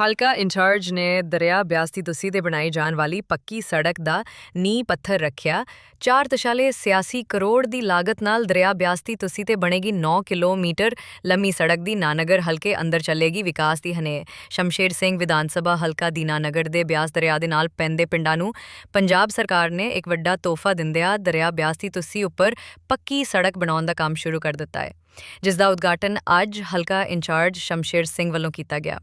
ਹਲਕਾ ਇੰਚਾਰਜ ਨੇ ਦਰਿਆ ਬਿਆਸਤੀ ਤੁਸੀਂ ਤੇ ਬਣਾਈ ਜਾਣ ਵਾਲੀ ਪੱਕੀ ਸੜਕ ਦਾ ਨੀਂਹ ਪੱਥਰ ਰੱਖਿਆ। 4.86 ਸਿਆਸੀ ਕਰੋੜ ਦੀ ਲਾਗਤ ਨਾਲ ਦਰਿਆ ਬਿਆਸਤੀ ਤੁਸੀਂ ਤੇ ਬਣੇਗੀ 9 ਕਿਲੋਮੀਟਰ ਲੰਮੀ ਸੜਕ ਦੀ। ਨਾਨਗਰ ਹਲਕੇ ਅੰਦਰ ਚੱਲੇਗੀ ਵਿਕਾਸ ਦੀ ਹਨੇ ਸ਼ਮਸ਼ੇਰ ਸਿੰਘ ਵਿਧਾਨ ਸਭਾ ਹਲਕਾ ਦੀ ਨਾਨਗਰ ਦੇ ਬਿਆਸ ਦਰਿਆ ਦੇ ਨਾਲ ਪੈਂਦੇ ਪਿੰਡਾਂ ਨੂੰ ਪੰਜਾਬ ਸਰਕਾਰ ਨੇ ਇੱਕ ਵੱਡਾ ਤੋਹਫਾ ਦਿੰਦਿਆਂ ਦਰਿਆ ਬਿਆਸ ਦੀ ਤੁਸੀਂ ਉੱਪਰ ਪੱਕੀ ਸੜਕ ਬਣਾਉਣ ਦਾ ਕੰਮ ਸ਼ੁਰੂ ਕਰ ਦਿੱਤਾ ਹੈ, ਜਿਸ ਦਾ ਉਦਘਾਟਨ ਅੱਜ ਹਲਕਾ ਇੰਚਾਰਜ ਸ਼ਮਸ਼ੇਰ ਸਿੰਘ ਵੱਲੋਂ ਕੀਤਾ ਗਿਆ।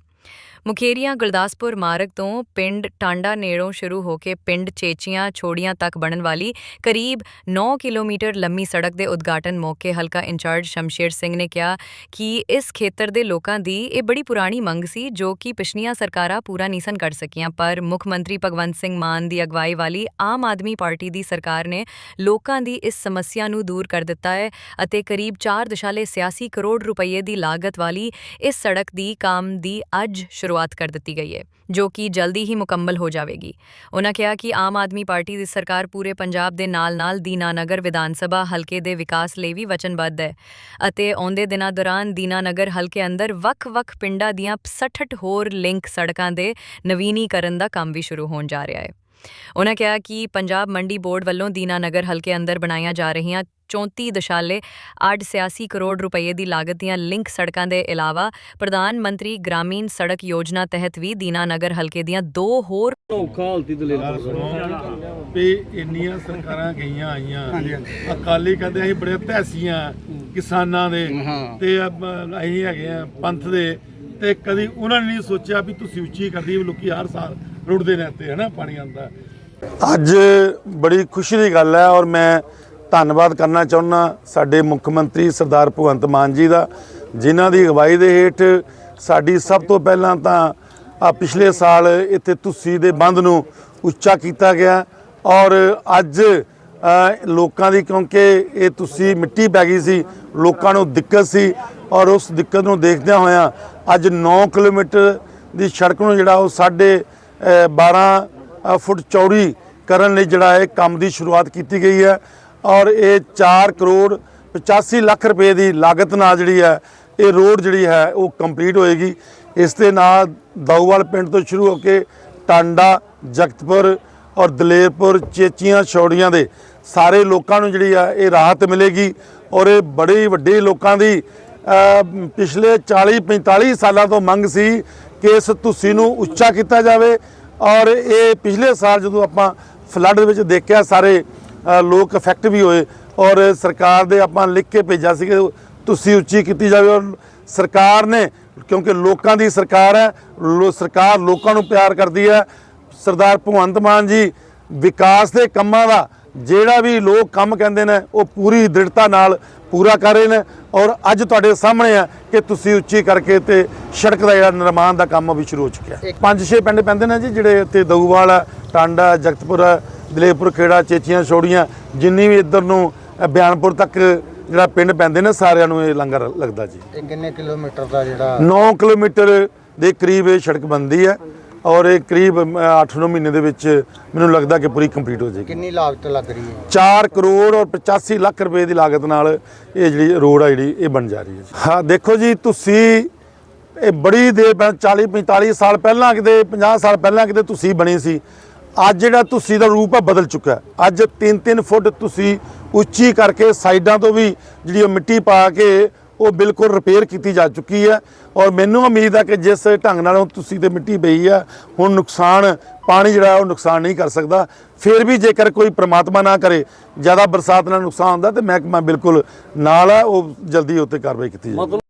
ਮੁਖੇਰੀਆਂ ਗੁਰਦਾਸਪੁਰ ਮਾਰਗ ਤੋਂ ਪਿੰਡ ਟਾਂਡਾ ਨੇੜੋਂ ਸ਼ੁਰੂ ਹੋ ਕੇ ਪਿੰਡ ਚੇਚੀਆਂ ਛੋੜੀਆਂ ਤੱਕ ਬਣਨ ਵਾਲੀ ਕਰੀਬ 9 ਕਿਲੋਮੀਟਰ ਲੰਮੀ ਸੜਕ ਦੇ ਉਦਘਾਟਨ ਮੌਕੇ ਹਲਕਾ ਇੰਚਾਰਜ ਸ਼ਮਸ਼ੇਰ ਸਿੰਘ ਨੇ ਕਿਹਾ ਕਿ ਇਸ ਖੇਤਰ ਦੇ ਲੋਕਾਂ ਦੀ ਇਹ ਬੜੀ ਪੁਰਾਣੀ ਮੰਗ ਸੀ, ਜੋ ਕਿ ਪਿਛਲੀਆਂ ਸਰਕਾਰਾਂ ਪੂਰਾ ਨਹੀਂ ਸਨ ਕਰ ਸਕੀਆਂ। ਪਰ ਮੁੱਖ ਮੰਤਰੀ ਭਗਵੰਤ ਸਿੰਘ ਮਾਨ ਦੀ ਅਗਵਾਈ ਵਾਲੀ ਆਮ ਆਦਮੀ ਪਾਰਟੀ ਦੀ ਸਰਕਾਰ ਨੇ ਲੋਕਾਂ ਦੀ ਇਸ ਸਮੱਸਿਆ ਨੂੰ ਦੂਰ ਕਰ ਦਿੱਤਾ ਹੈ ਅਤੇ ਕਰੀਬ 4.86 ਕਰੋੜ ਰੁਪਏ ਦੀ ਲਾਗਤ ਵਾਲੀ ਇਸ ਸੜਕ ਦੀ ਕੰਮ ਦੀ ਅੱਜ ਸ਼ੁਰੂ ਸ਼ੁਰੂਆਤ ਕਰ ਦਿੱਤੀ ਗਈ ਹੈ, ਜੋ ਕਿ ਜਲਦੀ ਹੀ ਮੁਕੰਮਲ ਹੋ ਜਾਵੇਗੀ। ਉਹਨਾਂ ਕਿਹਾ ਕਿ ਆਮ ਆਦਮੀ ਪਾਰਟੀ ਦੀ ਸਰਕਾਰ ਪੂਰੇ ਪੰਜਾਬ ਦੇ ਨਾਲ-ਨਾਲ ਦੀਨਾਨਗਰ ਵਿਧਾਨ ਸਭਾ ਹਲਕੇ ਦੇ ਵਿਕਾਸ ਲਈ ਵੀ ਵਚਨਬੱਧ ਹੈ ਅਤੇ ਆਉਂਦੇ ਦਿਨਾਂ ਦੌਰਾਨ ਦੀਨਾਨਗਰ ਹਲਕੇ ਅੰਦਰ ਵੱਖ-ਵੱਖ ਪਿੰਡਾਂ ਦੀਆਂ 66 ਹੋਰ ਲਿੰਕ ਸੜਕਾਂ ਦੇ ਨਵੀਨੀਕਰਨ ਦਾ ਕੰਮ ਵੀ ਸ਼ੁਰੂ ਹੋਣ ਜਾ ਰਿਹਾ ਹੈ। ਉਹਨਾਂ ਕਿਹਾ ਕਿ ਪੰਜਾਬ ਮੰਡੀ ਬੋਰਡ ਵੱਲੋਂ ਦੀਨਾਨਗਰ ਹਲਕੇ ਅੰਦਰ ਬਣਾਈਆਂ ਜਾ ਰਹੀਆਂ 34 ਦਸ਼ਾਲੇ 886 ਕਰੋੜ ਰੁਪਏ ਦੀ ਲਾਗਤ ਦੀਆਂ ਲਿੰਕ ਸੜਕਾਂ ਦੇ ਇਲਾਵਾ ਪ੍ਰਧਾਨ ਮੰਤਰੀ ਗ੍ਰਾਮੀਣ ਸੜਕ ਯੋਜਨਾ ਤਹਿਤ ਵੀ ਦੀਨਾਨਗਰ ਹਲਕੇ ਦੀਆਂ ਦੋ ਹੋਰ ਔਖਾ ਹਾਲਤੀ ਸੁਣੋ ਵੀ ਇੰਨੀਆਂ ਸਰਕਾਰਾਂ ਗਈਆਂ ਆਈਆਂ। ਅਕਾਲੀ ਕਹਿੰਦੇ ਅਸੀਂ ਬੜੇ ਤਹਿਸੀਆਂ ਕਿਸਾਨਾਂ ਦੇ ਤੇ ਅਸੀਂ ਹੈਗੇ ਆ ਪੰਥ ਦੇ। ਤੇ ਕਦੀ ਉਹਨਾਂ ਨੇ ਨਹੀਂ ਸੋਚਿਆ ਵੀ ਤੁਸੀਂ ਉੱਚੀ ਕਰਦੀ ਲੋਕੀ ਹਰ ਸਾਲ ਰੁੜਦੇ ਨੇ ਤੇ ਹਨਾ, ਪਾਣੀ ਆਉਂਦਾ। ਅੱਜ ਬੜੀ ਖੁਸ਼ੀ ਦੀ ਗੱਲ ਹੈ ਔਰ ਮੈਂ ਧੰਨਵਾਦ ਕਰਨਾ ਚਾਹੁੰਦਾ ਸਾਡੇ ਮੁੱਖ ਮੰਤਰੀ ਸਰਦਾਰ ਭਗਵੰਤ ਮਾਨ ਜੀ ਦਾ, ਜਿਨ੍ਹਾਂ ਦੀ ਅਗਵਾਈ ਦੇ ਹੇਠ ਸਾਡੀ ਸਭ ਤੋਂ ਪਹਿਲਾਂ ਤਾਂ ਆ ਪਿਛਲੇ ਸਾਲ ਇੱਥੇ ਤੁਸੀਂ ਦੇ ਬੰਦ ਨੂੰ ਉੱਚਾ ਕੀਤਾ ਗਿਆ ਔਰ ਅੱਜ ਲੋਕਾਂ ਦੀ, ਕਿਉਂਕਿ ਇਹ ਤੁਸੀਂ ਮਿੱਟੀ ਪੈ ਗਈ ਸੀ, ਲੋਕਾਂ ਨੂੰ ਦਿੱਕਤ ਸੀ ਔਰ ਉਸ ਦਿੱਕਤ ਨੂੰ ਦੇਖਦਿਆਂ ਹੋਇਆਂ ਅੱਜ 9 ਕਿਲੋਮੀਟਰ ਦੀ ਸੜਕ ਨੂੰ ਜਿਹੜਾ ਉਹ ਸਾਡੇ 12 ਫੁੱਟ ਚੌੜੀ ਕਰਨ ਲਈ ਜਿਹੜਾ ਇਹ ਕੰਮ ਦੀ ਸ਼ੁਰੂਆਤ ਕੀਤੀ ਗਈ ਹੈ ਔਰ ਇਹ 4 ਕਰੋੜ 85 ਲੱਖ ਰੁਪਏ ਦੀ ਲਾਗਤ ਨਾਲ ਜਿਹੜੀ ਹੈ ਇਹ ਰੋਡ ਜਿਹੜੀ ਹੈ ਉਹ ਕੰਪਲੀਟ ਹੋਏਗੀ। ਇਸ ਦੇ ਨਾਲ ਦਾਊਵਾਲ ਪਿੰਡ ਤੋਂ ਸ਼ੁਰੂ ਹੋ ਕੇ ਟਾਂਡਾ, ਜਗਤਪੁਰ ਔਰ ਦਲੇਰਪੁਰ, ਚੇਚੀਆਂ, ਛੌੜੀਆਂ ਦੇ ਸਾਰੇ ਲੋਕਾਂ ਨੂੰ ਜਿਹੜੀ ਆ ਇਹ ਰਾਹਤ ਮਿਲੇਗੀ ਔਰ ਇਹ ਬੜੇ ਵੱਡੇ ਲੋਕਾਂ ਦੀ ਪਿਛਲੇ 40 45 ਸਾਲਾਂ ਤੋਂ ਮੰਗ ਸੀ ਕਿ ਇਸ ਤੁਸੀਂ ਨੂੰ ਉੱਚਾ ਕੀਤਾ ਜਾਵੇ ਔਰ ਇਹ ਪਿਛਲੇ ਸਾਲ ਜਦੋਂ ਆਪਾਂ ਫਲੱਡ ਦੇ ਵਿੱਚ ਦੇਖਿਆ ਸਾਰੇ ਲੋਕ ਇਫੈਕਟ ਵੀ ਹੋਏ ਔਰ ਸਰਕਾਰ ਦੇ ਆਪਾਂ ਲਿਖ ਕੇ ਭੇਜਿਆ ਸੀ ਕਿ ਤੁਸੀਂ ਉੱਚੀ ਕੀਤੀ ਜਾਵੇ ਔਰ ਸਰਕਾਰ ਨੇ, ਕਿਉਂਕਿ ਲੋਕਾਂ ਦੀ ਸਰਕਾਰ ਹੈ, ਲੋ- ਸਰਕਾਰ ਲੋਕਾਂ ਨੂੰ ਪਿਆਰ ਕਰਦੀ ਹੈ। ਸਰਦਾਰ ਭਗਵੰਤ ਮਾਨ ਜੀ ਵਿਕਾਸ ਦੇ ਕੰਮਾਂ ਦਾ ਜਿਹੜਾ ਵੀ ਲੋਕ ਕੰਮ ਕਹਿੰਦੇ ਨੇ ਉਹ ਪੂਰੀ ਦ੍ਰਿੜਤਾ ਨਾਲ ਪੂਰਾ ਕਰ ਰਹੇ ਨੇ ਔਰ ਅੱਜ ਤੁਹਾਡੇ ਸਾਹਮਣੇ ਹੈ ਕਿ ਤੁਸੀਂ ਉੱਚੀ ਕਰਕੇ ਤੇ ਸੜਕ ਦਾ ਜਿਹੜਾ ਨਿਰਮਾਣ ਦਾ ਕੰਮ ਵੀ ਸ਼ੁਰੂ ਹੋ ਚੁੱਕਿਆ ਪੰਜ ਛੇ ਪਿੰਡ ਪੈਂਦੇ ਨੇ ਜੀ ਜਿਹੜੇ ਇੱਥੇ ਦਊਵਾਲ ਟਾਂਡਾ ਜਗਤਪੁਰ ਦਲੇਪੁਰ ਖੇੜਾ ਚੇਚੀਆਂ ਛੋੜੀਆਂ ਜਿੰਨੀ ਵੀ ਇੱਧਰ ਨੂੰ ਬਿਆਨਪੁਰ ਤੱਕ ਜਿਹੜਾ ਪਿੰਡ ਪੈਂਦੇ ਨੇ ਸਾਰਿਆਂ ਨੂੰ ਇਹ ਲੰਗਰ ਲੱਗਦਾ ਜੀ। ਇਹ ਕਿੰਨੇ ਕਿਲੋਮੀਟਰ ਦਾ ਜਿਹੜਾ 9 ਕਿਲੋਮੀਟਰ ਦੇ ਕਰੀਬ ਇਹ ਸੜਕ ਬਣਦੀ ਹੈ। ਔਰ ਇਹ ਕਰੀਬ 8-9 ਮਹੀਨੇ ਦੇ ਵਿੱਚ ਮੈਨੂੰ ਲੱਗਦਾ ਕਿ ਪੂਰੀ ਕੰਪਲੀਟ ਹੋ ਜਾਏਗੀ। ਕਿੰਨੀ ਲਾਗਤ ਲੱਗ ਰਹੀ ਹੈ? 4 ਕਰੋੜ ਔਰ 85 ਲੱਖ ਰੁਪਏ ਦੀ ਲਾਗਤ ਨਾਲ ਇਹ ਜਿਹੜੀ ਰੋਡ ਆ ਜਿਹੜੀ ਇਹ ਬਣ ਜਾ ਰਹੀ ਹੈ ਹਾਂ ਦੇਖੋ ਜੀ ਤੁਸੀਂ ਇਹ ਬੜੀ ਦੇਰ ਪਹਿਲਾਂ 40 45 ਸਾਲ ਪਹਿਲਾਂ ਕਿਤੇ 50 ਸਾਲ ਪਹਿਲਾਂ ਕਿਤੇ ਤੁਸੀਂ ਬਣੀ ਸੀ। ਅੱਜ ਜਿਹੜਾ ਤੁਸੀਂ ਦਾ ਰੂਪ ਹੈ ਬਦਲ ਚੁੱਕਾ ਅੱਜ 3-3 ਫੁੱਟ ਤੁਸੀਂ ਉੱਚੀ ਕਰਕੇ ਸਾਈਡਾਂ ਤੋਂ ਵੀ ਜਿਹੜੀ ਉਹ ਮਿੱਟੀ ਪਾ ਕੇ ਉਹ ਬਿਲਕੁਲ ਰਿਪੇਅਰ ਕੀਤੀ ਜਾ ਚੁੱਕੀ ਹੈ ਔਰ ਮੈਨੂੰ ਉਮੀਦ ਹੈ ਕਿ ਜਿਸ ਢੰਗ ਨਾਲ ਹੁਣ ਤੁਸੀਂ ਤੇ ਮਿੱਟੀ ਪਈ ਹੈ ਹੁਣ ਨੁਕਸਾਨ, ਪਾਣੀ ਜਿਹੜਾ ਉਹ ਨੁਕਸਾਨ ਨਹੀਂ ਕਰ ਸਕਦਾ। ਫਿਰ ਵੀ ਜੇਕਰ ਕੋਈ ਪ੍ਰਮਾਤਮਾ ਨਾ ਕਰੇ, ਜ਼ਿਆਦਾ ਬਰਸਾਤ ਨਾਲ ਨੁਕਸਾਨ ਹੁੰਦਾ, ਤੇ ਮਹਿਕਮਾ ਬਿਲਕੁਲ ਨਾਲ ਹੈ ਉਹ ਜਲਦੀ ਉੱਤੇ ਕਾਰਵਾਈ ਕੀਤੀ ਜਾਵੇ।